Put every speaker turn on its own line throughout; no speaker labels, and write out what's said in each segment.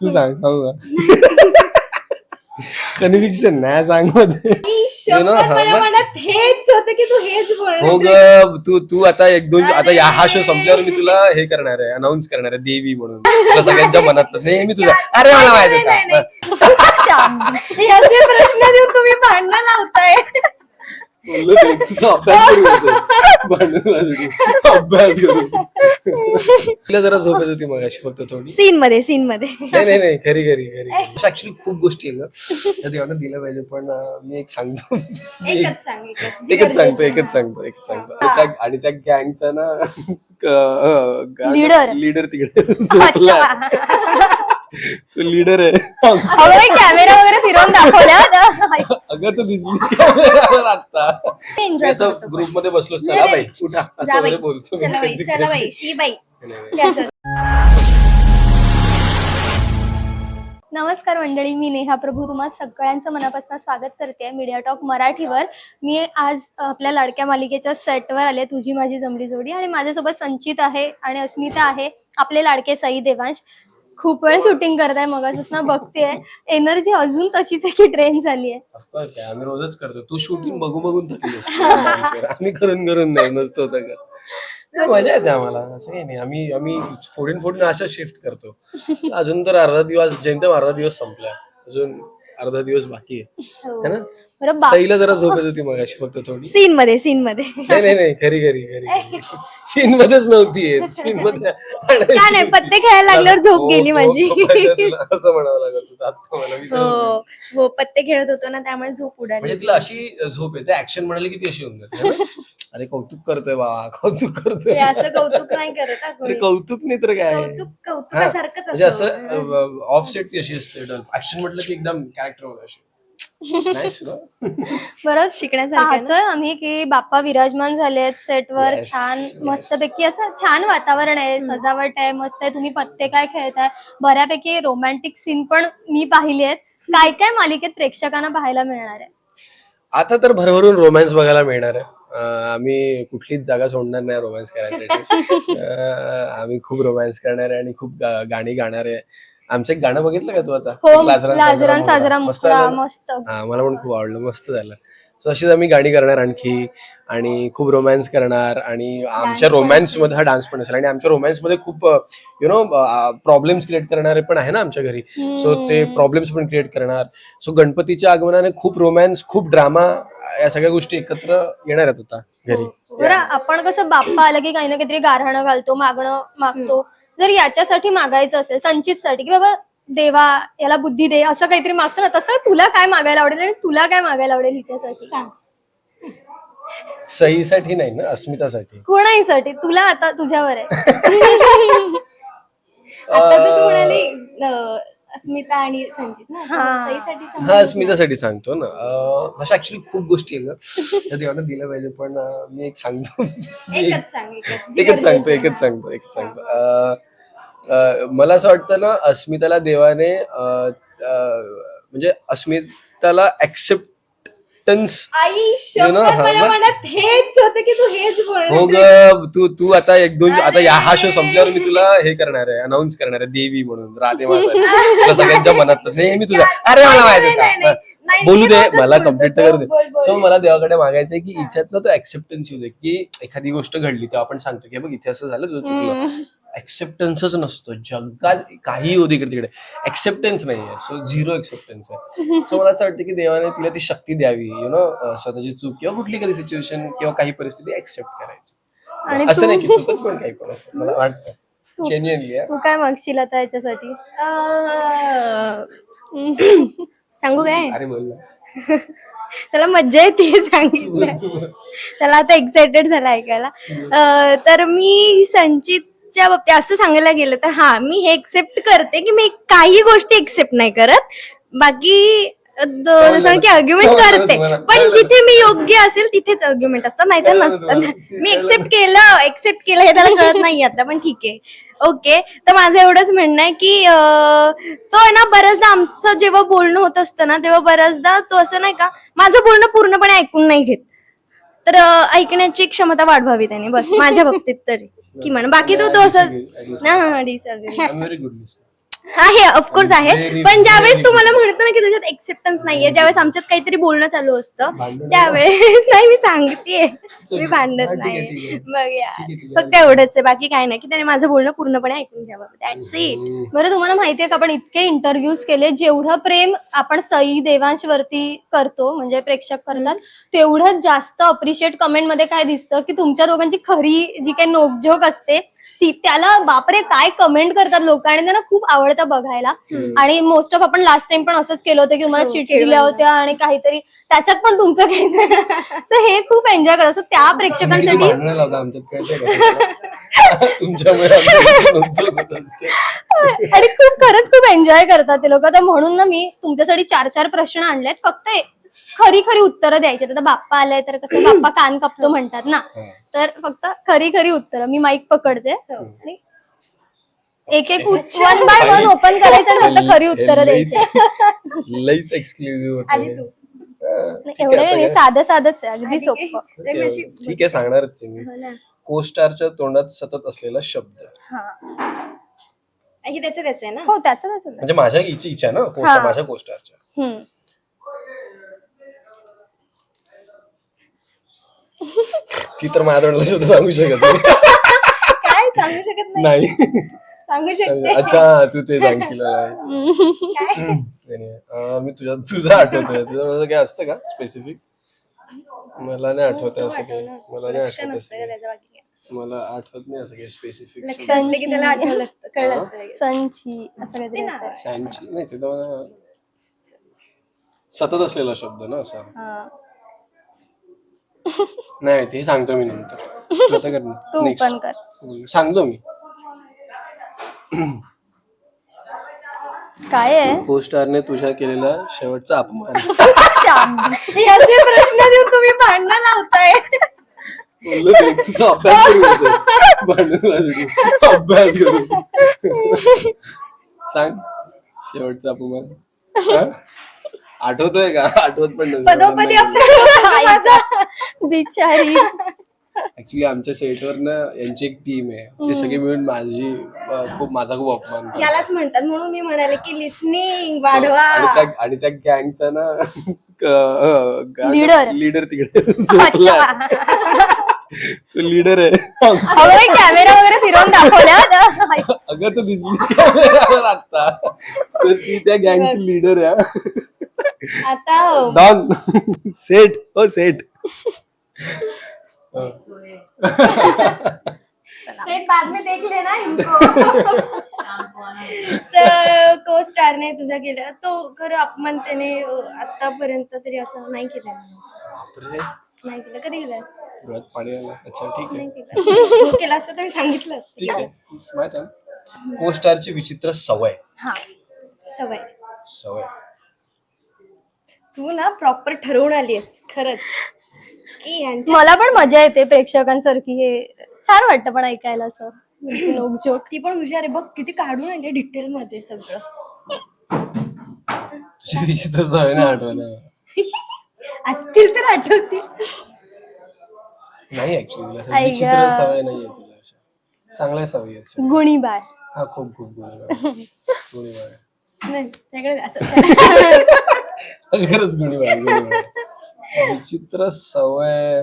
तू सांग सांगू कन्व्हिक्शन नाही सांग हा, हो ग तू तू आता एक दोन आता या हा शो संपल्यावर मी तुला हे करणार आहे अनाऊन्स करणार आहे देवी म्हणून. तुला सगळ्यांच्या मनातलं नेहमी तुझा. अरे मला माहिती
प्रश्न देऊन तुम्ही भांडण लावताय.
बोललो ते, तुझा अभ्यास करू होतो. भांडण वाजवू. अभ्यास करू तिला जरा झोप येत होती मगाशी फक्त थोडी.
सीन मध्ये सीन मध्ये
नाही नाही नाही. खरी खरी खरी ऍक्च्युली खूप गोष्टी आहे ग त्या देवानं पाहिजे पण अं, मी एक सांगतो. मी एक-
एकच सांग एकच.
एकच सांगतो एकच सांगतो एकच सांगतो. आणि त्या- आणि त्या गँगचा ना
Leader.
लीडर तिकडे. झोपला. तो लीडर आहे.
कॅमेरा वगैरे फिरवून दाखवल्या
अगं तू दिसलीस कॅमेरावर आता
एन्जॉय
असं ग्रुपमध्ये बसलो चला बाई उठा. असं वगैरे बोलतो
चला बाई चला बाई. शी बाई.
नाही,
हे असं. नमस्कार मंडळी मी नेहा प्रभू. तुम्हा सगळ्यांचं मनापासून स्वागत करते मीडिया टॉक मराठीवर. मी आज आपल्या लाडक्या मालिकेच्या सेटवर आले तुझी माझी जमली जोडी. आणि माझ्यासोबत संचित आहे आणि अस्मिता आहे. आपले लाडके सई देवांश. खूप वेळ शूटिंग करताय मगापासून बघतेय. एनर्जी अजून तशीच आहे की ट्रेन झाली आहे?
ऑफकोर्स काय. आम्ही रोजच करतो तू शूटिंग बघून बघून थकली असते. आम्ही करून करून नाही नसतो मजा येते आम्हाला. असं काही नाही. आम्ही आम्ही फोडून फोडून अशा शिफ्ट करतो. अजून तर अर्धा दिवस जेमतेम अर्धा दिवस संपलाय. अजून अर्धा दिवस बाकी आहे. है ना?
बरं बा
सईला जरा झोप येत होती मगाशी फक्त थोडी.
सीन मध्ये सीन मध्ये
नाही नाही नाही खरी खरी खरी सीन मध्येच नव्हती सीन मध्ये
नाही? पत्ते खेळायला लागल्यावर झोप
हो,
गेली
हो,
माझी.
हो, तुला असं म्हणावं लागत होतं. आता मला विसरलं.
हो हो पत्ते खेळत होतो ना त्यामुळे झोप उडाली
म्हणजे तिला अशी झोप येते. ऍक्शन म्हणाली की ती अशी होऊन जाते. है ना? अरे कौतुक करतोय बा कौतुक करतोय.
असं कौतुक नाही करत हा
अरे
कोणी.
कौतुक नाही तर काय?
कौतुक
हा,
कौतुकासारखंच
म्हणजे. असं ऑफ सेट ती अशी असते. ऍक्शन म्हटलं की एकदम कॅरेक्टर अशी.
बरं शिकण्यासारखं पाहतोय आम्ही की बाप्पा विराजमान झाले आहेत सेटवर
Yes,
छान. मस्तपैकी असं छान वातावरण आहे सजावट आहे मस्त आहे तुम्ही पत्ते काय खेळताय? बऱ्यापैकी रोमॅन्टिक सीन पण मी पाहिली आहेत. काय काय मालिकेत प्रेक्षकांना पाहायला मिळणार आहे?
आता तर भरभरून रोमॅन्स बघायला मिळणार आहे. अं, आम्ही कुठलीच जागा सोडणार नाही रोमॅन्स करायसाठी. अं, आम्ही खूप रोमॅन्स करणार आहे आणि खूप गा- गाणी गाणार आहे. आमचं एक गाणं बघितलं का तू आता?
हो
लाजरान
लाजरान
मोगरा.
साजरा
मस्त ना? हा मला पण खूप आवडलं मस्त झालं. सो अशीच आम्ही गाणी करणार आणखी आणि खूप रोमॅन्स करणार आणि आमच्या रोमॅन्समध्ये हा डान्स पण असेल. आणि आमच्या रोमॅन्समध्ये खूप यु नो प्रॉब्लेम्स क्रिएट करणारे पण आहे ना आमच्या घरी. सो ते प्रॉब्लेम्स पण क्रिएट करणार. सो गणपतीच्या आगमनाने खूप रोमॅन्स खूप ड्रामा या सगळ्या गोष्टी एकत्र येणार आहेत आता घरी.
बरं आपण कसं बाप्पा आलं की काही ना काहीतरी गारहाणं घालतो मागणं मागतो. जर याच्यासाठी मागायचं असेल संचितसाठी की बाबा देवा याला बुद्धी दे असं काहीतरी मागतो ना तसं तुला काय मागायला आवडेल आणि तुला काय मागायला आवडेल हिच्यासाठी? सांग.
सहीसाठी नाही ना अस्मितासाठी?
कोणाहीसाठी तुला आता तुझ्यावर आहे.
आता तर तू म्हणाली अं, अस्मिता आणि संजित ना
हा.
सईसाठी
हा अस्मितासाठी सांगतो ना. अं, अशा ऍक्च्युली खूप गोष्टी आहे ग त्या देवानं दिलं पाहिजे पण अं, मी एक सांगतो. मी
एकच सांग एकच.
एकच सांगतो एकच सांगतो एकच सांगतो. अं, मला असं वाटतं ना अस्मिताला देवाने म्हणजे अस्मिताला
माझ्या
हा,
तू
ग तू तू आता एक दोन आता या हा शो संपल्यावर मी तुला हे करणार आहे अनाऊन्स करणार आहे देवी म्हणून राधे माझा सगळ्यांच्या मनातलं नेहमी तुझा. अरे मला माहिती बोलू दे मला कंप्लीट तर करू दे. सो मला देवाकडे मागायचंय की हिच्यातनं तो ऍक्सेप्टन्स येऊ दे की एखादी गोष्ट घडली तेव्हा आपण सांगतो की बघ इथे असं झालं तुझं चुकलं. ऍक्सेप्टन्सच नसतो. जगात काही होती इकडे तिकडे. ऍक्सेप्टन्स नाहीये. सो झिरो ऍक्सेप्टन्स आहे. सो मला असं वाटतं की देवाने तिला ती शक्ती द्यावी. यु नो स्वतःची चूक किंवा कुठली कधी सिच्युएशन किंवा काही परिस्थिती ऍक्सेप्ट करायची. असं
तू-
नाही की चुकच पण काही पण असं मला वाटतं. जेन्युअनली
तू काय मागशील आता याच्यासाठी?
सांगू काय?
अरे बोल
त्याला मज्जा येते सांगितलं. त्याला आता एक्साइटेड झाला ऐकायला. तर मी संचितच्या बाबतीत असं सांगायला गेलं तर हा मी हे एक्सेप्ट करते की मी काही गोष्टी एक्सेप्ट नाही करत बाकी जसं की. आर्ग्युमेंट
समजलं
करते. पण. जिथे मी योग्य असेल तिथेच आर्ग्युमेंट असतात नाही तर
कळलं
नसतात. मी. एक्सेप्ट केलं एक्सेप्ट केलं हे त्याला कळत नाही आता पण ठीक आहे ओके तर माझं एवढंच म्हणणं आहे की अं, तो आहे ना बऱ्याचदा आमचं जेव्हा बोलणं होत असतं ना तेव्हा बऱ्याचदा तो असं नाही का माझं बोलणं पूर्णपणे ऐकून नाही घेत तर अं, ऐकण्याची क्षमता वाढवावी त्याने बस माझ्या बाबतीत तरी किमान बाकी तो तो असं ना disagree.
व्हेरी
आहे ऑफकोर्स आहे पण ज्यावेळेस
very
तू मला म्हणतो ना की तुझ्यात एक्सेप्टन्स नाहीये ज्यावेळेस आमच्यात काहीतरी बोलणं चालू असतं त्यावेळेस नाही मी सांगतेय. मी भांडत
आहे,
नाही.
आहे.
यार
आहे, आहे.
फक्त एवढंच आहे बाकी काय नाही. की त्याने माझं बोलणं पूर्णपणे ऐकून घ्यावं. दॅट्स इट
बरं तुम्हाला माहितीये का आपण इतके इंटरव्ह्यूज केले जेवढं प्रेम आपण सई देवांश वरती करतो म्हणजे प्रेक्षक करतात तेवढंच जास्त अप्रिशिएट कमेंटमध्ये काय दिसतं की तुमच्या दोघांची खरी जी काही नोकझोक असते ती त्याला बापरे काय कमेंट करतात लोक? आणि त्यांना खूप आवडतं बघायला. आणि मोस्ट ऑफ आपण लास्ट टाइम पण असंच केलं होतं की तुम्हाला चिट्स दिल्या होत्या आणि काहीतरी. त्याच्यात पण तुमचं काही तर हे खूप एन्जॉय करत असतो त्या प्रेक्षकांसाठी. आणि खूप खरंच खूप एन्जॉय करतात ते लोक. तर म्हणून ना मी तुमच्यासाठी चार चार प्रश्न आणलेत. फक्त खरी खरी उत्तरं द्यायची. आता बाप्पा आलाय तर कसं बाप्पा कान कापतो म्हणतात ना.
हा.
तर फक्त खरी खरी उत्तरं. मी माईक पकडते. आणि एक एक वन बाय वन ओपन करायचं आणि फक्त खरी उत्तरं द्यायची.
लईच- एक्सक्लुझिव्ह
तू.
एवढं नाही साधं साधंच आहे. अगदी सोपं.
ठीक आहे सांगणारच आहे मी.
हो
तोंडात सतत असलेला शब्द.
हा.
हे त्याचं त्याचं आहे ना?
हो त्याचं
म्हणजे माझ्या इच्छा इच्छा ना
हा.
माझ्या कोस्टारच्या
हम्म.
ती तर माझ्या तोंडाला शब्द सांगू शकत नाही.
काय सांगू शकत नाही
नाही
सांगू शकते
अच्छा तू ते सांगशील नाही, नाही. अं, मी तुझ्या तुझं आठवतोय तुझं माझं काय असतं का स्पेसिफिक मला नाही आठवत असं काही मला नाही
लक्ष
आठवत
नसतं
असं
बाकी काय.
काही. मला आठवत नाही असं काही स्पेसिफिक
लक्ष असलं की त्याला आठवलं असतं कळलं असतं लगेच.
संची असं काहीतरी
ना.
असं आहे.
सॅनची नाही ते तर मला सतत असलेला शब्द ना असा
हा.
नाही ते सांगतो मी नंतर तू आता कर ना.
तू
Next.
पण कर
सांगतो मी
काय आहे
को स्टारने तुझ्या केलेला शेवटचा अपमान
श्याम.
हे असे प्रश्न देऊन तुम्ही भांडणं लावताय
बोललो ते, तुझा अभ्यास करू होतो. भांडणासाठी. अभ्यास करू सांग शेवटचा अपमान हा? आठवतोय का आठवत पण
पदोपदी आपल्या माझा
बिचारी.
ऍक्च्युली आमच्या सेटवर ना यांची एक टीम आहे. ते सगळे मिळून माझी अं, खूप माझा खूप अपमान करतात.
यालाच म्हणतात. म्हणून मी म्हणाले की लिस्निंग वाढवा.
आणि त्या आणि त्या गँगचा ना
Leader.
लीडर तिकडे. झोपलाय. तो लीडर आहे.
अगं कॅमेरा वगैरे फिरवून दाखवल्या होत्या.
अगं तू दिसलीस कॅमेरावर आता. तर ती त्या गँगची लीडर आहे.
आता
डॉन सेट हो सेट
सेट बाद में देख लेना इनको। को स्टारने तुझा केला। तो खरं अपमान त्याने आतापर्यंत तरी असं नाही केलं नाही केलं. कधी केलं
डोळ्यात पाणी आलं अच्छा ठीक आहे.
नाही केलं. हो, केलं असतं तर मी सांगितलं असतं.
ठीक आहे. माहीत आहे को स्टारची विचित्र सवय.
हा.
सवय.
सवय.
तू ना प्रॉपर ठरवून आलीस खरंच. की यांची
मला पण मजा येते प्रेक्षकांसारखी हे छान वाटतं पण ऐकायला असं. म्हणजे नोकझोक
ती पण हुशार आहे. बघ किती काढून आली डिटेल मध्ये सगळं असतील तर आठवतील.
नाही ऍक्च्युली असं
आई गं.
विचित्र सवय नाहीये तुला अशा. चांगल्या सवयी आहेत सगळ्या.
गुणी बाळ
हा खूप खूप गुन्हेगार गुन्हेगार
नाही त्याकडे असं
खरंच गुन्हेगार गुन्हेगार विचित्र सवय.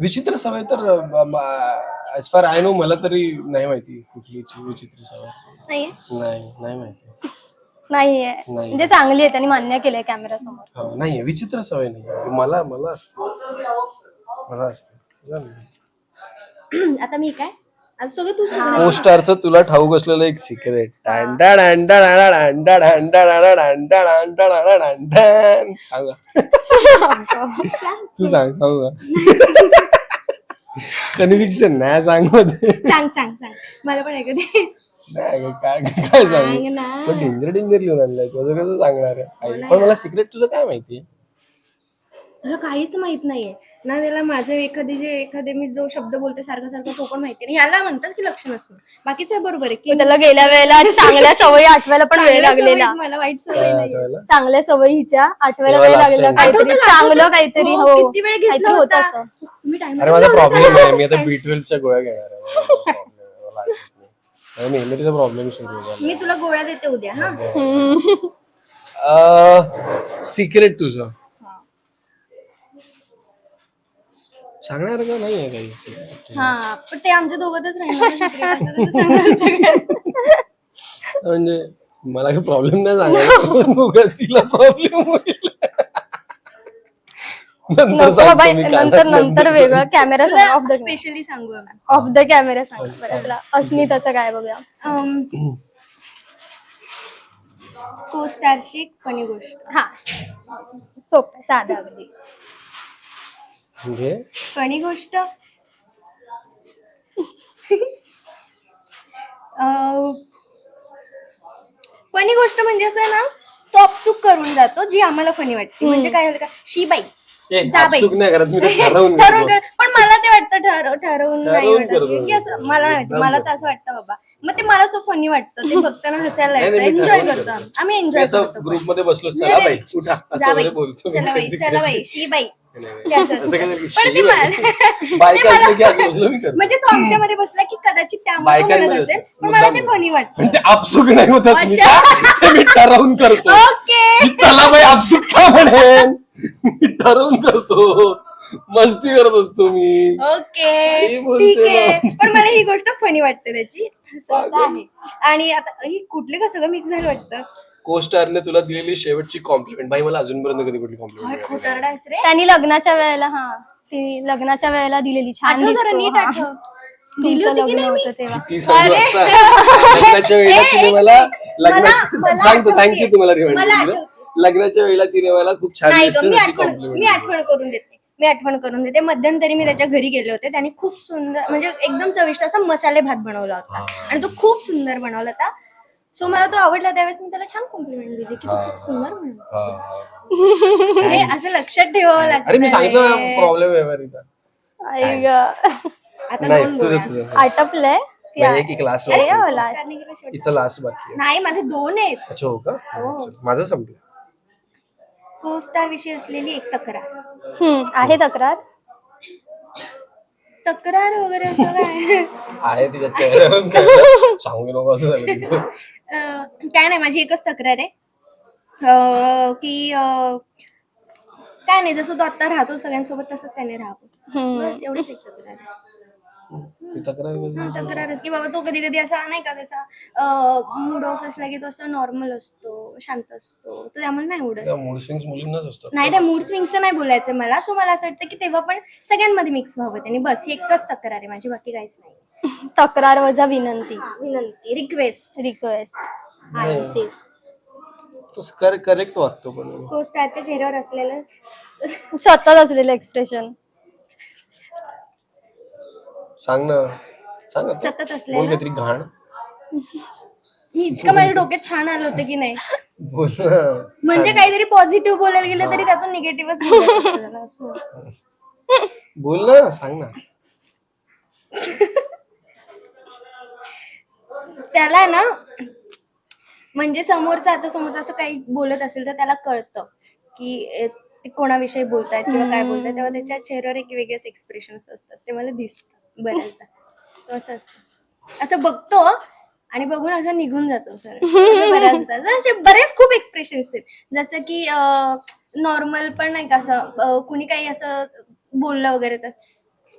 विचित्र सवय तर ऍज फार आय नो मला तरी नाही माहिती कुठलीची विचित्र सवय.
नाही
नाही नाही माहिती.
नाहीये.
नाही.
म्हणजे चांगली आहे त्यांनी मान्य केलंय कॅमेरा समोर.
हो, नाहीये. विचित्र सवय नाही मला मला असते. मला असते. तुला नाही.
आता मी काय? सगळं
स्टारचं तुला ठाऊक असलेलं एक सिक्रेट तू सांग. सांगू का कन्व्हिक्शन नाही सांगमध्ये
सांग सांग सांग मला पण ऐकू दे
नाही ग, काय काय
सांग
सांगू
ना
तो डेंजर डेंजर लिहून आणलाय तुझं कसं सांगणार आहे आई, पण मला सिक्रेट तुझं काय माहिती
त्याला काहीच माहीत नाहीये ना त्याला माझे एखादी जे एखादे मी जो शब्द बोलते सारखं सारखं तो पण माहिती नाही याला म्हणतात की लक्ष नसणं बाकीचं बरोबर आहे की
त्याला गेल्या वेळेला चांगल्या सवयी आठवायला पण वेळ
चांगल्या
लागलेला
मला वाईट सवय नाही
आठवायला?
चांगल्या सवयीच्या आठवायला
तेव्हा
वेळ
last
लागलेला
time.
काहीतरी
आठवतं का?
चांगलं? काहीतरी
हो,
हो
किती वेळ
काहीतरी
घेतला
होतं
होता
असं
तुम्ही time
अरे माझा. प्रॉब्लेम आहे मी आता बी ट्वेल्वच्या गोळ्या घेणार आहे मला problem आहे. मला आठवत नाही. मेमरीचा प्रॉब्लेम सुरू झाला
मी तुला गोळ्या देते उद्या हा
सिक्रेट तुझं सांगणार का नाही आहे काही.
हा पण ते आमच्या दोघातच राहणार.
म्हणजे मला काही प्रॉब्लेम नाही सांगायला उगाच तिला प्रॉब्लेम होईल. नंतर
नंतर वेगळं कॅमेरा
तुला
ऑफ द
स्पेशली सांगू.
ऑफ द कॅमेरा सांग अस्मिताचं काय बघूया.
को स्टारची एक फनी गोष्ट.
हा. सोपं साधं अगदी.
म्हणजे
फनी गोष्ट? फनी गोष्ट म्हणजे असं आहे ना तो अपसुक करून जातो जी आम्हाला फनी वाटते. म्हणजे काय झालं का? शी बाई.
ए,
जा बाई.
आपसुक नाही करत मी ते ठरवून
ठरवून
करतो.
कर- पण मला ते वाटतं ठरव ठरवून नाही
ठरवून
वाटत.
करतो.
की असं मला नाही माहिती, मला तर असं वाटतं बाबा. मग ते मला सो फनी वाटतं. ते बघताना हसायला
नाही,
येतं
नाही, मी
एन्जॉय
ठरवून
करतो
करतो.
आम्ही. एन्जॉय
असं
करतो.
ग्रुपमध्ये बसलो चला
नाही,
बाई उठा.
जा
असं
बाई,
वगैरे बोलतो मी.
चला बाई चला बाई. शी बाई. असं असतं. पण ते. मला-
बायका असलं की मी करतो.
म्हणजे तो आमच्यामध्ये बसला की कदाचित त्यामुळे तो
बायकांमध्ये
म्हणत असेल
असं,
पण मला ते
मुद्दाम
फनी वाटतं.
पण ते आपसुक नाही होत
अच्छा.
ते मी ठरवून करतो.
ओके.
चला बाई आपसुक का म्हणेन? मी ठरवून करतो. मस्ती करत असतो मी.
ओके.
बोलते
ठीक आहे. पण मला ही गोष्ट फनी वाटते त्याची. असं- असं आहे. आणि आता ही कुठले का सगळं मिक्स झालं वाटतं?
को स्टारने तुला दिलेली शेवटची कॉम्प्लिमेंट भाई मला अजूनपर्यंत कधी कुठली
काय
कॉम्प्लिमेंट
खोटारडा आहेस रे.
त्यांनी लग्नाच्या वेळेला हा ती लग्नाच्या वेळेला दिलेली छान
आठव जरा
दिसतो.
नीट
हा.
आठव दिली
तुमचं
होती की
लग्न
नाही मी?
होतं तेव्हा.
ती सांगू
अरे.
आता लग्नाच्या वेळेला तिने मला
मिनिट.
लग्नाची
मला- मला
सांगतो
आठवते.
थँक्यू तुम्हाला रिमाइंड
मला
केलं
आठवते.
लग्नाच्या वेळेला तिने मला खूप छान
नाही
दिसते
मी
अशी
आठवण
कॉम्प्लिमेंट
मी आठवण करून देते. मी आठवण करून देते. मध्यंतरी मी त्याच्या घरी गेले होते. त्याने खूप सुंदर म्हणजे एकदम चविष्ट असा मसाले भात बनवला होता. आणि तो खूप सुंदर बनवला होता. सो मला तो आवडला त्यावेळेस मी त्याला छान कॉम्प्लिमेंट दिली की तो खूप सुंदर बनवला हे. असं लक्षात ठेवावं लागतं
अरे मी सांगितलं
रे.
प्रॉब्लेम व्यवहारीचा
आई गं.
आता
नाही
दोन
तुझं
गोळ्या.
तुझं
आटपलंय?
नाही, एक एक लास्ट
अरे हो, last.
चार निघाला शेवटी.
तिचं लास्ट बाकी आहे.
नाही माझे दोन आहेत.
अच्छा हो का? चल, माझं संपलं.
को स्टार विषयी असलेली एक तक्रार.
हम्म, आहे तक्रार?
तक्रार वगैरे असं काय?
आहे तिच्या चेहऱ्यावरून कळलं. सांगू नको असं झालं तिचं.
अं, काय नाही माझी एकच तक्रार आहे की काय नाही जसं तो आता राहतो सगळ्यांसोबत तसंच त्याने. बस एवढीच एक तक्रार आहे
ती तक्रार.
हा, तक्रारच की बाबा तो कधी कधी असा नाही का त्याचा मूड ऑफ असला की तो असं नॉर्मल असतो शांत असतो. तर त्यामुळे नाही उडत.
मूड स्विंग्स मुलींनाच असतात.
नाही नाही मूड स्विंगचं नाही बोलायचं मला. सो मला असं वाटतं की तेव्हा पण सगळ्यांमध्ये मिक्स व्हावं त्याने बस ही एकच तक्रार आहे माझी. बाकी काहीच नाही.
तक्रार वजा विनंती.
विनंती. रिक्वेस्ट
रिक्वेस्ट
नाही. तो करेक्ट वागतो पण.
को स्टारच्या चेहऱ्यावर असलेलं
सतत असलेलं एक्सप्रेशन
सांग ना. सांग आता.
सतत
बोल
असलेलं
काहीतरी घाण.
मी इतकं माझ्या डोक्यात छान आलं होतं की नाही. म्हणजे काहीतरी पॉझिटिव्ह बोलायला गेलं तरी त्यातून निगेटिव्हच
बोल ना सांग ना.
त्याला ना म्हणजे समोरचा आता समोरचा असं काही बोलत असेल तर त्याला कळतं की अ, ते कोणाविषयी बोलतायत किंवा काय बोलतायत. तेव्हा त्याच्या चेहऱ्यावर एक वेगळेच एक्सप्रेशन असतात. ते मला दिसतं बऱ्याचदा. तो असं असतं. असं बघतो आणि बघून असं निघून जातो सर. बऱ्याचदा. असं असे बरेच खूप एक्सप्रेशन्स आहेत. जसं की नॉर्मल पण नाही का असं कुणी काही असं बोललं वगैरे तर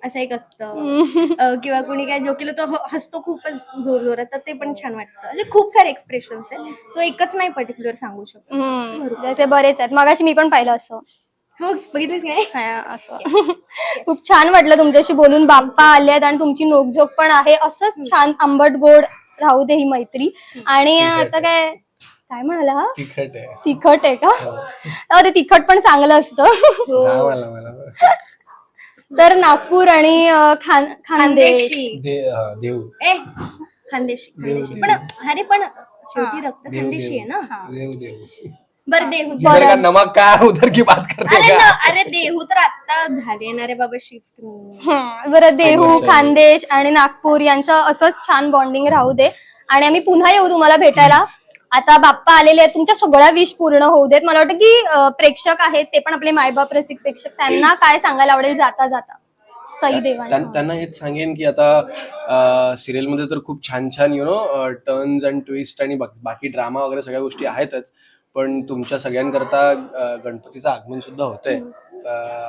असं एक असतं. किंवा कुणी काय जो केलं तो हसतो खूपच जोर जोरात तर ते पण छान वाटतं. म्हणजे खूप सारे एक्सप्रेशन्स आहेत. सो एकच नाही पर्टिक्युलर सांगू शकत.
त्याचे बरेच आहेत. मगाशी मी पण पाहिलं असं.
हो
हा, असं. खूप छान वाटलं तुमच्याशी बोलून. बाप्पा आले आहेत आणि तुमची नोकझोक पण आहे. असंच छान आंबट गोड राहू दे ही मैत्री. आणि आता काय काय म्हणाला? हा
तिखट आहे.
तिखट आहे का? अहो, ते तिखट पण चांगलं असतं.
हा, मला.
तर नागपूर आणि अं, खान खानदेश.
खानदेशी.
दे- हा, देव
ए खानदेशी खानदेशी. पण अरे पण शेवटी रक्त
देव
खानदेशी आहे ना?
देव देव
बरं देहू
जिधर का नमक का? उधर की बात करते
अरे
हैं
न-
क्या
अरे देहू तर आता झाले ना रे बाबा शिफ्ट
हं, बरं देहू. खानदेश आणि नागपूर यांचं असंच छान बॉन्डिंग राहू दे. आणि आम्ही पुन्हा येऊ तुम्हाला भेटायला. आता बाप्पा आलेले आहेत तुमच्या सगळ्या विश पूर्ण होऊ देत. मला वाटतं की अं, प्रेक्षक आहेत ते पण आपले मायबाप रसिक प्रेक्षक. त्यांना काय सांगायला आवडेल जाता जाता? सई देवांना
त्यां- त्यांना हेच सांगेन की आता सिरियलमध्ये तर खूप छान छान you know turns and twist आणि बाक- बाकी ड्रामा वगैरे सगळ्या गोष्टी आहेतच. पण तुमच्या सगळ्यांकरता गणपतीचं आगमन सुद्धा होतंय.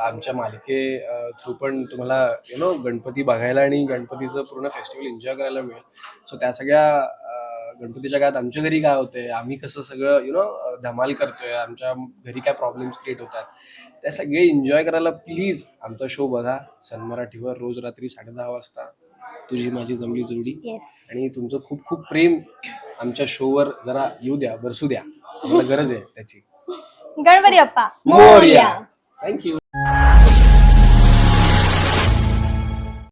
आमच्या मालिके थ्रू पण तुम्हाला यु नो गणपती बघायला आणि गणपतीचं पूर्ण फेस्टिवल एन्जॉय करायला मिळेल. सो त्या सगळ्या गणपतीच्या काळात आमच्या घरी काय होतंय? आम्ही कसं सगळं यु नो धमाल करतोय? आमच्या घरी काय प्रॉब्लेम्स क्रिएट होतात? त्या सगळे एन्जॉय करायला प्लीज आमचा शो बघा. सन मराठीवर रोज रात्री साडे दहा वाजता. तुझी माझी जमली जोडी. आणि तुमचं खूप खूप प्रेम आमच्या शोवर जरा येऊ द्या बरसू द्या. आम्हाला गरज आहे त्याची.
गणपती बाप्पा.
मोरया. थँक्यू